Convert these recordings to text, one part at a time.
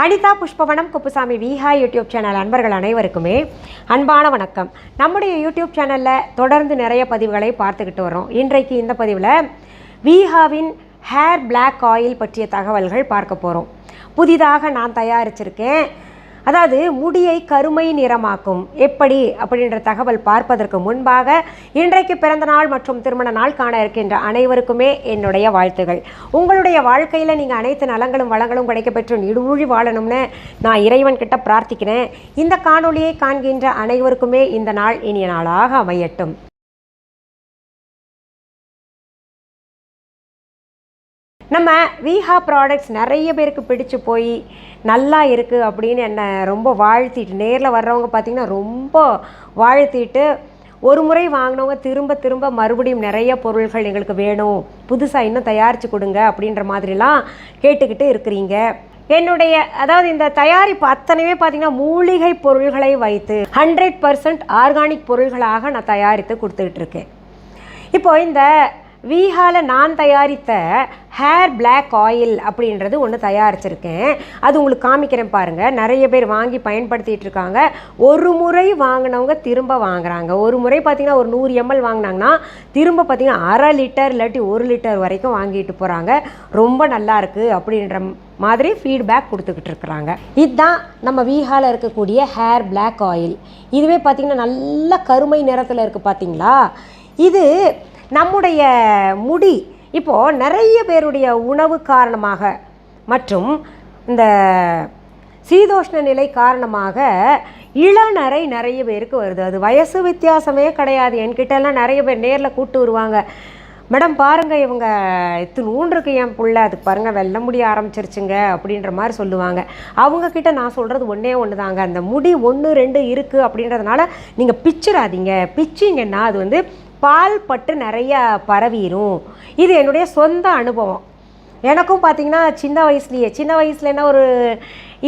Anitha Pushpavanam Kuppusamy Viha YouTube channel அன்பர்கள் அனைவருக்குமே அன்பான வணக்கம். நம்முடைய யூடியூப் சேனலில் தொடர்ந்து நிறைய பதிவுகளை பார்த்துக்கிட்டு வரோம் இன்றைக்கு இந்த பதிவில் விஹாவின் ஹேர் பிளாக் ஆயில் பற்றிய தகவல்கள் பார்க்க போகிறோம் புதிதாக நான் தயாரிச்சிருக்கேன். அதாவது முடியை கருமை நிறமாக்கும். எப்படி? அப்படின்ற தகவல் பார்ப்பதற்கு முன்பாக இன்றைக்கு பிறந்த நாள் மற்றும் திருமண நாள் காண இருக்கின்ற அனைவருக்குமே என்னுடைய வாழ்த்துகள். உங்களுடைய வாழ்க்கையில் நீங்கள் அனைத்து நலங்களும் வளங்களும் கிடைக்கப்பெற்று நீடூழி வாழணும்னு நான் இறைவன் கிட்ட பிரார்த்திக்கிறேன். இந்த காணொளியை காண்கின்ற அனைவருக்குமே இந்த நாள் இனிய நாளாக அமையட்டும். நம்ம விஹா ப்ராடக்ட்ஸ் நிறைய பேருக்கு பிடிச்சு போய் நல்லா இருக்குது அப்படின்னு என்னை ரொம்ப வாழ்த்திட்டு நேரில் வர்றவங்க பார்த்திங்கன்னா ரொம்ப வாழ்த்திட்டு ஒரு முறை வாங்கினவங்க திரும்ப திரும்ப மறுபடியும் நிறைய பொருள்கள் எங்களுக்கு வேணும் புதுசாக இன்னும் தயாரித்து கொடுங்க அப்படின்ற மாதிரிலாம் கேட்டுக்கிட்டு இருக்கிறீங்க. என்னுடைய அதாவது இந்த தயாரிப்பு அத்தனையுமே பார்த்தீங்கன்னா மூலிகை பொருள்களை வைத்து ஹண்ட்ரட் பர்சன்ட் ஆர்கானிக் பொருள்களாக நான் தயாரித்து கொடுத்துக்கிட்டு இருக்கேன். இப்போ இந்த வீஹால நான் தயாரித்த ஹேர் பிளாக் ஆயில் அப்படின்றது ஒன்று தயாரிச்சிருக்கேன். அது உங்களுக்கு காமிக்கிறேன் பாருங்கள் நிறைய பேர் வாங்கி பயன்படுத்திட்டு இருக்காங்க. ஒரு முறை வாங்கினவங்க திரும்ப வாங்குறாங்க. ஒரு முறை பார்த்திங்கன்னா ஒரு நூறு எம்எல் வாங்கினாங்கன்னா திரும்ப பார்த்திங்கன்னா அரை லிட்டர் இல்லாட்டி ஒரு லிட்டர் வரைக்கும் வாங்கிட்டு போகிறாங்க ரொம்ப நல்லா இருக்குது அப்படின்ற மாதிரி ஃபீட்பேக் கொடுத்துக்கிட்டு இருக்கிறாங்க. இதுதான் நம்ம வீஹால இருக்கக்கூடிய ஹேர் பிளாக் ஆயில் இதுவே பார்த்திங்கன்னா நல்ல கருமை நிறத்தில் இருக்குது பார்த்திங்களா இது நம்முடைய முடி இப்போது நிறைய பேருடைய உணவு காரணமாக மற்றும் இந்த சீதோஷ்ண நிலை காரணமாக இளநரை நிறைய பேருக்கு வருது. அது வயசு வித்தியாசமே கிடையாது. என்கிட்டலாம் நிறைய பேர் நேரில் கூட்டு வருவாங்க. மேடம் பாருங்கள் இவங்க இத்து நூன்றுக்கு என் பிள்ளை. அதுக்கு பாருங்கள் வெல்ல முடிய ஆரம்பிச்சிருச்சுங்க அப்படின்ற மாதிரி சொல்லுவாங்க. அவங்கக்கிட்ட நான் சொல்கிறது ஒன்றே ஒன்று தாங்க அந்த முடி ஒன்று ரெண்டு இருக்குது அப்படின்றதுனால நீங்கள் பிச்சிடாதீங்க பிச்சிங்கன்னா அது வந்து பால் பட்டு நிறைய பரவிடும் இது என்னுடைய சொந்த அனுபவம். எனக்கும் பார்த்தீங்கன்னா சின்ன வயசுலேயே சின்ன வயசுலன்னா ஒரு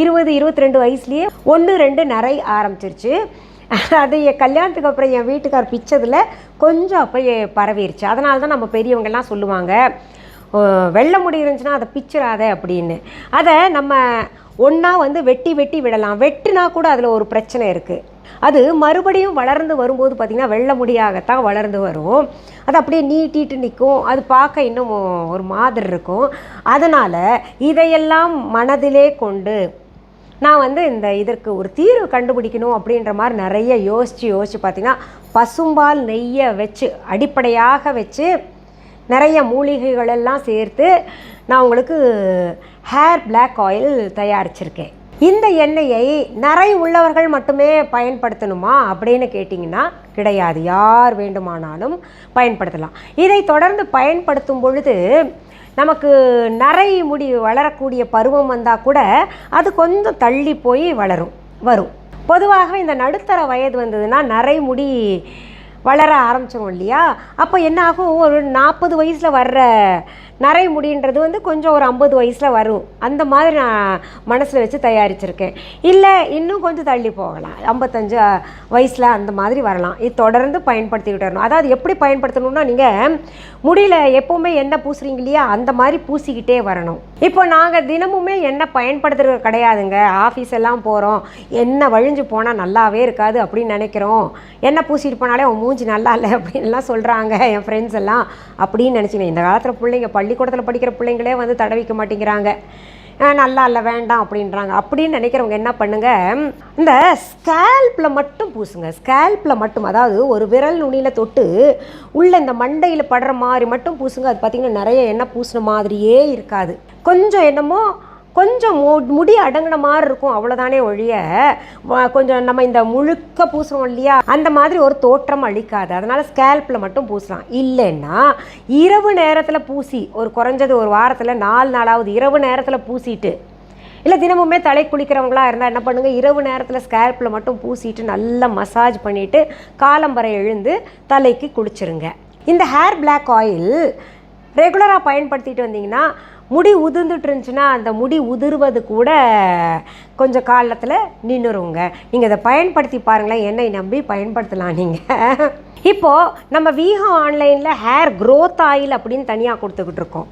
இருபது இருபத்தி ரெண்டு வயசுலேயே ஒன்று ரெண்டு நிறைய ஆரம்பிச்சிருச்சு. அது என் கல்யாணத்துக்கு அப்புறம் என் வீட்டுக்கார் பிச்சதில் கொஞ்சம் அப்படியே பரவிருச்சு. அதனால தான் நம்ம பெரியவங்கெல்லாம் சொல்லுவாங்க வெள்ளை முடி இருந்துச்சுன்னா அதை பிச்சிடாத அப்படின்னு. அதை நம்ம ஒன்றா வந்து வெட்டி வெட்டி விடலாம். வெட்டினா கூட அதில் ஒரு பிரச்சனை இருக்குது அது மறுபடியும் வளர்ந்து வரும்போது பார்த்திங்கன்னா வெள்ளை முடியாகத்தான் வளர்ந்து வரும். அது அப்படியே நீட்டிட்டு நிற்கும். அது பார்க்க இன்னும் ஒரு மாதிரி இருக்கும். அதனால் இதையெல்லாம் மனதிலே கொண்டு நான் வந்து இந்த இதற்கு ஒரு தீர்வு கண்டுபிடிக்கணும் அப்படின்ற மாதிரி நிறைய யோசித்து யோசித்து பார்த்திங்கன்னா பசும்பால் நெய்யை வச்சு அடிப்படையாக வச்சு நிறைய மூலிகைகளெல்லாம் சேர்த்து நான் உங்களுக்கு ஹேர் பிளாக் ஆயில் தயாரிச்சிருக்கேன். இந்த எண்ணெயை நிறை உள்ளவர்கள் மட்டுமே பயன்படுத்தணுமா அப்படின்னு கேட்டிங்கன்னா கிடையாது. யார் வேண்டுமானாலும் பயன்படுத்தலாம். இதை தொடர்ந்து பயன்படுத்தும் பொழுது நமக்கு நரை முடி வளரக்கூடிய பருவம் வந்தால் கூட அது கொஞ்சம் தள்ளி போய் வளரும் வரும். பொதுவாக இந்த நடுத்தர வயது வந்ததுன்னா நரை முடி வளர ஆரம்பிச்சிடும் இல்லையா? அப்போ என்ன ஆகும்? ஒரு நாற்பது வயசில் வர்ற நரை முடின்றது வந்து கொஞ்சம் ஒரு ஐம்பது வயசில் வரும். அந்த மாதிரி நான் மனசில் வச்சு தயாரிச்சிருக்கேன். இல்லை இன்னும் கொஞ்சம் தள்ளி போகலாம். ஐம்பத்தஞ்சு வயசில் அந்த மாதிரி வரலாம். இது தொடர்ந்து பயன்படுத்திக்கிட்டு வரணும். அதாவது எப்படி பயன்படுத்தணும்னா நீங்கள் முடியல எப்போவுமே எண்ணெய் பூசுறீங்க இல்லையா? அந்த மாதிரி பூசிக்கிட்டே வரணும். இப்போ நாங்கள் தினமுமே எண்ணெய் பயன்படுத்துறது கிடையாதுங்க. ஆஃபீஸ் எல்லாம் போகிறோம் எண்ணெய் வழிஞ்சு போனால் நல்லாவே இருக்காது அப்படின்னு நினைக்கிறோம். எண்ணெய் பூசிட்டு போனாலே அவன் மூஞ்சி நல்லா இல்லை அப்படின்லாம் சொல்கிறாங்க என் ஃப்ரெண்ட்ஸ் எல்லாம். அப்படின்னு நினச்சிங்க இந்த காலத்தில் பிள்ளைங்க பள்ளிக்கூடத்தில் படிக்கிற பிள்ளைங்களே வந்து தடவிக்க மாட்டேங்கிறாங்க. நல்லா இல்லை வேண்டாம் அப்படின்றாங்க. அப்படின்னு நினைக்கிறவங்க என்ன பண்ணுங்க? இந்த ஸ்கேல்பில் மட்டும் பூசுங்க. ஸ்கேல்பில் மட்டும் அதாவது ஒரு விரல் நுனியில் தொட்டு உள்ளே இந்த மண்டையில் படுற மாதிரி மட்டும் பூசுங்க. அது பார்த்திங்கன்னா நிறைய எண்ணெய் பூசின மாதிரியே இருக்காது. கொஞ்சம் என்னமோ கொஞ்சம் முடி அடங்கின மாதிரி இருக்கும் அவ்வளோதானே ஒழிய கொஞ்சம் நம்ம இந்த முழுக்க பூசுகிறோம் இல்லையா அந்த மாதிரி ஒரு தோற்றம் அளிக்காது அதனால் ஸ்கேல்பில் மட்டும் பூசலாம். இல்லைன்னா இரவு நேரத்தில் பூசி ஒரு குறைஞ்சது ஒரு வாரத்தில் நாலு நாளாவது இரவு நேரத்தில் பூசிட்டு இல்லை தினமுமே தலை குளிக்கிறவங்களா இருந்தால் என்ன பண்ணுங்கள் இரவு நேரத்தில் ஸ்கேல்பில் மட்டும் பூசிட்டு நல்லா மசாஜ் பண்ணிவிட்டு காலம்பரை எழுந்து தலைக்கு குளிச்சிருங்க. இந்த ஹேர் பிளாக் ஆயில் ரெகுலராக பயன்படுத்திட்டு வந்தீங்கன்னா முடி உதிர்ந்துட்டு இருந்துச்சுன்னா அந்த முடி உதிர்வது கூட கொஞ்சம் காலத்தில் நின்றுருங்க நீங்கள் இதை பயன்படுத்தி பாருங்களேன். என்னை நம்பி பயன்படுத்தலாம் நீங்கள் இப்போது நம்ம வீகம் ஆன்லைனில் ஹேர் க்ரோத் ஆயில் அப்படின்னு தனியாக கொடுத்துக்கிட்டு இருக்கோம்.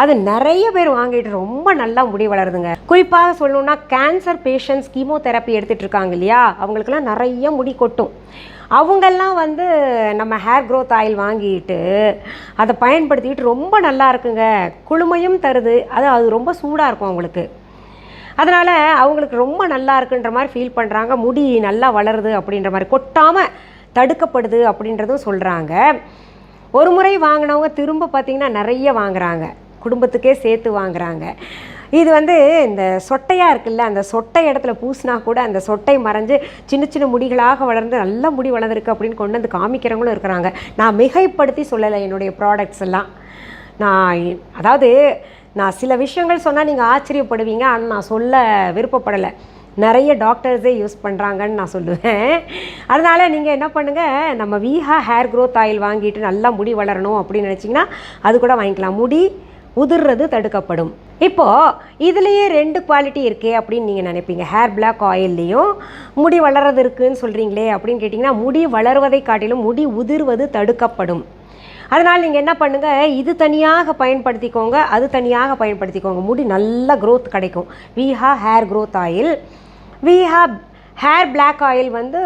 அது நிறைய பேர் வாங்கிட்டு ரொம்ப நல்லா முடி வளருதுங்க. குறிப்பாக சொல்லணும்னா கேன்சர் பேஷண்ட்ஸ் கீமோதெரப்பி எடுத்துகிட்டு இருக்காங்க இல்லையா? அவங்களுக்குலாம் நிறைய முடி கொட்டும். அவங்கெல்லாம் வந்து நம்ம ஹேர் க்ரோத் ஆயில் வாங்கிட்டு அதை பயன்படுத்திக்கிட்டு ரொம்ப நல்லா இருக்குங்க. குளுமையும் தருது. அது அது ரொம்ப சூடாக இருக்கும் அவங்களுக்கு. அதனால் அவங்களுக்கு ரொம்ப நல்லா இருக்குன்ற மாதிரி ஃபீல் பண்ணுறாங்க முடி நல்லா வளருது அப்படின்ற மாதிரி. கொட்டாமல் தடுக்கப்படுது அப்படின்றதும் சொல்கிறாங்க ஒரு முறை வாங்கினவங்க திரும்ப பார்த்திங்கன்னா நிறைய வாங்குறாங்க. குடும்பத்துக்கே சேர்த்து வாங்குறாங்க. இது வந்து இந்த சொட்டையாக இருக்குல்ல அந்த சொட்டை இடத்துல பூசினா கூட அந்த சொட்டை மறைஞ்சு சின்ன சின்ன முடிகளாக வளர்ந்து நல்ல முடி வளர்ந்துருக்கு அப்படின்னு கொண்டு வந்து காமிக்கிறவங்களும் இருக்கிறாங்க. நான் மிகைப்படுத்தி சொல்லலை என்னுடைய ப்ராடக்ட்ஸ் எல்லாம். நான் அதாவது நான் சில விஷயங்கள் சொன்னால் நீங்கள் ஆச்சரியப்படுவீங்க. ஆனால் நான் சொல்ல விருப்பப்படலை. நிறைய டாக்டர்ஸே யூஸ் பண்ணுறாங்கன்னு நான் சொல்லுவேன். அதனால் நீங்கள் என்ன பண்ணுங்கள் நம்ம வீஹா ஹேர் க்ரோத் ஆயில் வாங்கிட்டு நல்லா முடி வளரணும் அப்படின்னு நினச்சிங்கன்னா அது கூட வாங்கிக்கலாம். முடி உதிர்றது தடுக்கப்படும். இப்போது இதுலேயே ரெண்டு குவாலிட்டி இருக்கே அப்படின்னு நீங்கள் நினைப்பீங்க. ஹேர் பிளாக் ஆயில்லையும் முடி வளர்றது இருக்குன்னு சொல்கிறீங்களே அப்படின்னு கேட்டிங்கன்னா முடி வளர்வதை காட்டிலும் முடி உதிர்வது தடுக்கப்படும். அதனால் நீங்கள் என்ன பண்ணுங்கள் இது தனியாக பயன்படுத்திக்கோங்க அது தனியாக பயன்படுத்திக்கோங்க. முடி நல்ல க்ரோத் கிடைக்கும். Viha hair growth oil Viha hair black oil வந்து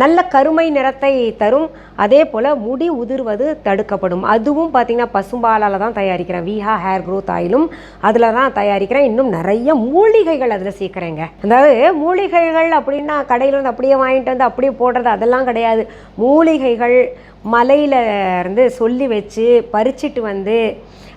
நல்ல கருமை நிறத்தை தரும். அதே போல் முடி உதிர்வது தடுக்கப்படும். அதுவும் பார்த்திங்கன்னா பசும்பாலால் தான் தயாரிக்கிறேன். வீஹா ஹேர் க்ரோத் ஆயிலும் அதில் தான் தயாரிக்கிறேன். இன்னும் நிறைய மூலிகைகள் அதில் சேர்க்குறேங்க. அதாவது மூலிகைகள் அப்படின்னா கடையில் வந்து அப்படியே வாங்கிட்டு வந்து அப்படியே போடுறது அதெல்லாம் கிடையாது. மூலிகைகள் மலையில் இருந்து சொல்லி வச்சு பறிச்சிட்டு வந்து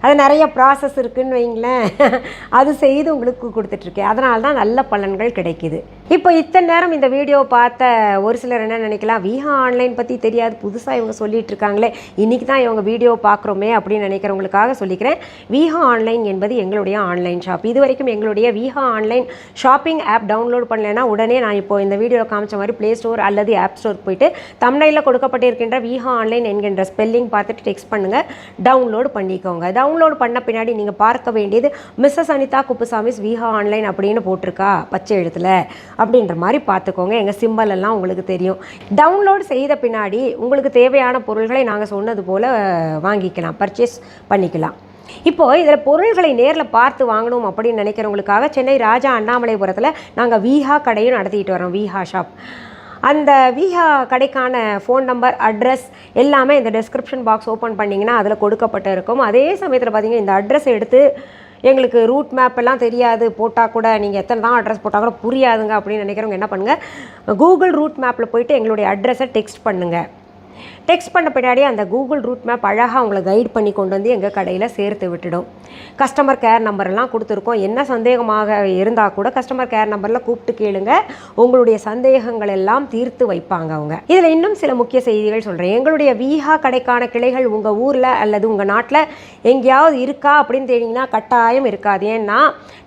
அது நிறைய ப்ராசஸ் இருக்குதுன்னு வைங்களேன். அது செய்து உங்களுக்கு கொடுத்துட்ருக்கேன். அதனால தான் நல்ல பலன்கள் கிடைக்குது. இப்போ இத்தனை நேரம் இந்த வீடியோ பார்த்த ஒரு சிலர் என்ன நினைக்கலாம்? விஹா ஆன்லைன் பற்றி தெரியாது. புதுசாக இவங்க சொல்லிகிட்டு இருக்காங்களே. இன்றைக்கி தான் இவங்க வீடியோ பார்க்குறோமே அப்படின்னு நினைக்கிறவங்களுக்காக சொல்லிக்கிறேன். விஹா ஆன்லைன் என்பது எங்களுடைய ஆன்லைன் ஷாப் இது வரைக்கும் எங்களுடைய Viha online shopping app download பண்ணலைன்னா உடனே நான் இப்போ இந்த வீடியோவில் காமிச்ச மாதிரி ப்ளே ஸ்டோர் அல்லது ஆப் ஸ்டோர் போயிட்டு தமிழில் கொடுக்கப்பட்டிருக்கின்ற விஹா ஆன்லைன் என்கின்ற ஸ்பெல்லிங் பார்த்துட்டு டெக்ஸ்ட் பண்ணுங்கள் டவுன்லோடு பண்ணிக்கோங்க. டவுன்லோடு பண்ண பின்னாடி நீங்கள் பார்க்க வேண்டியது மிஸ்ஸஸ் அனிதா குப்புசாமிஸ் விஹா ஆன்லைன் அப்படின்னு போட்டிருக்கா பச்சை எழுத்தில். அப்படின்ற மாதிரி பார்த்துக்கோங்க. எங்கள் சிம்பல் எல்லாம் உங்களுக்கு தெரியும். டவுன்லோடு செய்த பின்னாடி உங்களுக்கு தேவையான பொருள்களை நாங்கள் சொன்னது போல் வாங்கிக்கலாம். பர்ச்சேஸ் பண்ணிக்கலாம். இப்போது இதில் பொருள்களை நேரில் பார்த்து வாங்கணும் அப்படின்னு நினைக்கிறவங்களுக்காக சென்னை ராஜா அண்ணாமலைபுரத்தில் நாங்கள் வீஹா கடையும் நடத்திட்டு வரோம் வீஹா ஷாப் அந்த விஹா கடைக்கான ஃபோன் நம்பர் அட்ரஸ் எல்லாமே இந்த டிஸ்கிரிப்ஷன் பாக்ஸ் ஓப்பன் பண்ணிங்கன்னா அதில் கொடுக்கப்பட்டு இருக்கும். அதே சமயத்தில் பார்த்தீங்கன்னா இந்த அட்ரஸ் எடுத்து எங்களுக்கு ரூட் மேப் எல்லாம் தெரியாது போட்டால் கூட நீங்கள் எத்தனை தான் அட்ரஸ் போட்டால் கூட புரியாதுங்க அப்படின்னு நினைக்கிறவங்க என்ன பண்ணுங்கள் கூகுள் ரூட் மேப்பில் போயிட்டு எங்களுடைய அட்ரஸை டெக்ஸ்ட் பண்ணுங்கள் டெக்ஸ்ட் பண்ண பின்னாடி அந்த கூகுள் ரூட் மேப் அழகாக அவங்கள கைட் பண்ணி கொண்டு வந்து எங்கள் கடையில் சேர்த்து விட்டுடும். கஸ்டமர் கேர் நம்பரெல்லாம் கொடுத்துருக்கோம். என்ன சந்தேகமாக இருந்தால் கூட கஸ்டமர் கேர் நம்பரில் கூப்பிட்டு கேளுங்க. உங்களுடைய சந்தேகங்கள் எல்லாம் தீர்த்து வைப்பாங்க அவங்க. இதில் இன்னும் சில முக்கிய செய்திகள் சொல்கிறேன் எங்களுடைய வீஹா கடைக்கான கிளைகள் உங்கள் ஊரில் அல்லது உங்கள் நாட்டில் எங்கேயாவது இருக்கா அப்படின்னு தெரியுங்கன்னா கட்டாயம் இருக்காது. ஏன்னா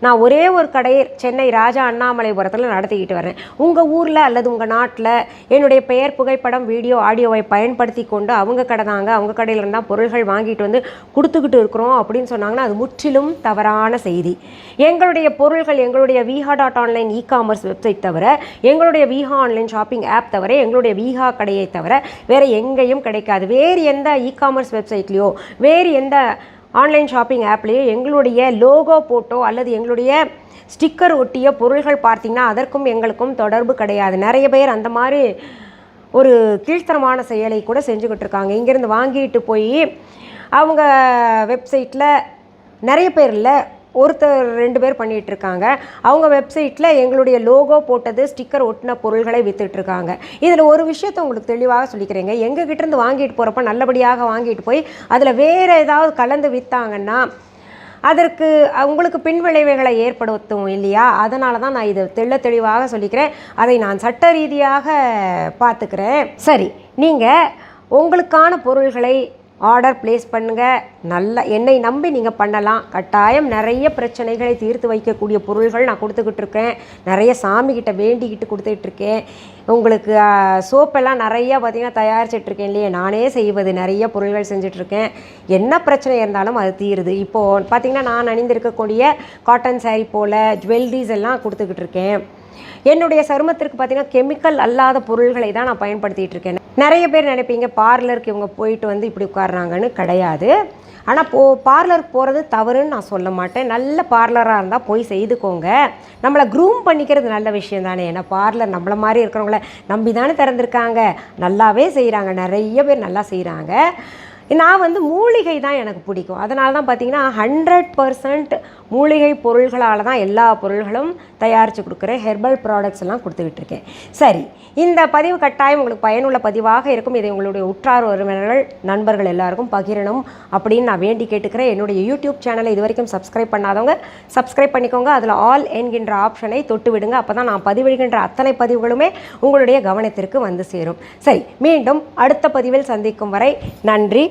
நான் ஒரே ஒரு கடை சென்னை ராஜா அண்ணாமலைபுரத்தில் நடத்திக்கிட்டு வரேன். உங்கள் ஊரில் அல்லது உங்கள் நாட்டில் என்னுடைய பெயர் புகைப்படம் வீடியோ ஆடியோவை பயன்படுத்தி கொண்டு அவங்க கடை தாங்க அவங்க கடையில் இருந்தால் பொருள்கள் வாங்கிட்டு வந்து கொடுத்துக்கிட்டு இருக்கிறோம் அப்படின்னு சொன்னாங்கன்னா அது முற்றிலும் தவறான செய்தி. எங்களுடைய பொருள்கள் எங்களுடைய Viha dot online e commerce website தவிர எங்களுடைய விஹா ஆன்லைன் ஷாப்பிங் ஆப் தவிர எங்களுடைய விஹா கடையை தவிர வேறு எங்கேயும் கிடைக்காது. வேறு எந்த இ காமர்ஸ் வெப்சைட்லேயோ வேறு எந்த ஆன்லைன் ஷாப்பிங் ஆப்லேயோ எங்களுடைய லோகோ போட்டோ அல்லது எங்களுடைய ஸ்டிக்கர் ஒட்டிய பொருள்கள் பார்த்தீங்கன்னா அதற்கும் எங்களுக்கும் தொடர்பு கிடையாது. நிறைய பேர் அந்த மாதிரி ஒரு கீழ்த்தரமான செயலை கூட செஞ்சுக்கிட்டு இருக்காங்க. இங்கேருந்து வாங்கிட்டு போய் அவங்க வெப்சைட்டில் நிறைய பேர் இல்லை ஒருத்தர் ரெண்டு பேர் பண்ணிகிட்ருக்காங்க அவங்க வெப்சைட்டில் எங்களுடைய லோகோ போட்டது ஸ்டிக்கர் ஒட்டின பொருள்களை விற்றுட்ருக்காங்க இதில் ஒரு விஷயத்தை உங்களுக்கு தெளிவாக சொல்லிக்கிறேங்க. எங்கள் கிட்டேருந்து வாங்கிட்டு போகிறப்ப நல்லபடியாக வாங்கிட்டு போய் அதில் வேறு ஏதாவது கலந்து விற்றாங்கன்னா அதற்கு உங்களுக்கு பின்விளைவுகளை ஏற்படுத்தும் இல்லையா? அதனால தான் நான் இதை தெள்ள தெளிவாக சொல்லிக்கிறேன். அதை நான் சட்ட ரீதியாக பார்த்துக்கிறேன். சரி நீங்கள் உங்களுக்கான பொருள்களை ஆர்டர் ப்ளேஸ் பண்ணுங்கள் நல்ல என்னை நம்பி நீங்கள் பண்ணலாம். கட்டாயம் நிறைய பிரச்சனைகளை தீர்த்து வைக்கக்கூடிய பொருள்கள் நான் கொடுத்துக்கிட்டு இருக்கேன். நிறைய சாமிக்கிட்ட வேண்டிக்கிட்டு கொடுத்துட்டு இருக்கேன். உங்களுக்கு சோப்பெல்லாம் நிறைய பார்த்தீங்கன்னா தயாரிச்சிட்ருக்கேன் இருக்கேன் இல்லையா? நானே செய்வது நிறைய பொருள்கள் செஞ்சிட்ருக்கேன் என்ன பிரச்சனை இருந்தாலும் அது தீருது. இப்போது பார்த்தீங்கன்னா நான் அணிந்திருக்கக்கூடிய காட்டன் சாரீ போல் ஜுவல்லரிஸ் எல்லாம் கொடுத்துக்கிட்டு இருக்கேன். என்னுடைய சருமத்திற்கு பார்த்தீங்கன்னா கெமிக்கல் அல்லாத பொருள்களை தான் நான் பயன்படுத்திகிட்டு இருக்கேன். நிறைய பேர் நினைப்பீங்க பார்லருக்கு இவங்க போயிட்டு வந்து இப்படி உட்கார்றாங்கன்னு கிடையாது. ஆனால் போ பார்லருக்கு போகிறது தவறுன்னு நான் சொல்ல மாட்டேன். நல்ல பார்லராக இருந்தால் போய் செய்துக்கோங்க. நம்மளை க்ரூம் பண்ணிக்கிறது நல்ல விஷயம் தானே. ஏன்னா பார்லர் நம்மளை மாதிரி இருக்கிறவங்கள நம்பி தானே திறந்துருக்காங்க. நல்லாவே செய்கிறாங்க நிறைய பேர் நல்லா செய்கிறாங்க நான் வந்து மூலிகை தான் எனக்கு பிடிக்கும். அதனால தான் பார்த்தீங்கன்னா ஹண்ட்ரட் பர்சன்ட் மூலிகை பொருள்களால் தான் எல்லா பொருள்களும் தயாரித்து கொடுக்குறேன். ஹெர்பல் ப்ராடக்ட்ஸ் எல்லாம் கொடுத்துக்கிட்டு இருக்கேன். சரி இந்த பதிவு கட்டாயம் உங்களுக்கு பயனுள்ள பதிவாக இருக்கும். இதை உங்களுடைய உற்றார் உறவினர்கள் நண்பர்கள் எல்லாருக்கும் பகிரணும் அப்படின்னு நான் வேண்டி கேட்டுக்கிறேன். என்னுடைய யூடியூப் சேனலை இது வரைக்கும் சப்ஸ்கிரைப் பண்ணாதவங்க சப்ஸ்கிரைப் பண்ணிக்கோங்க. அதில் ஆல் என்கின்ற ஆப்ஷனை தொட்டு விடுங்க. அப்போ தான் நான் பதிவிடுகின்ற அத்தனை பதிவுகளுமே உங்களுடைய கவனத்திற்கு வந்து சேரும். சரி மீண்டும் அடுத்த பதிவில் சந்திக்கும் வரை நன்றி.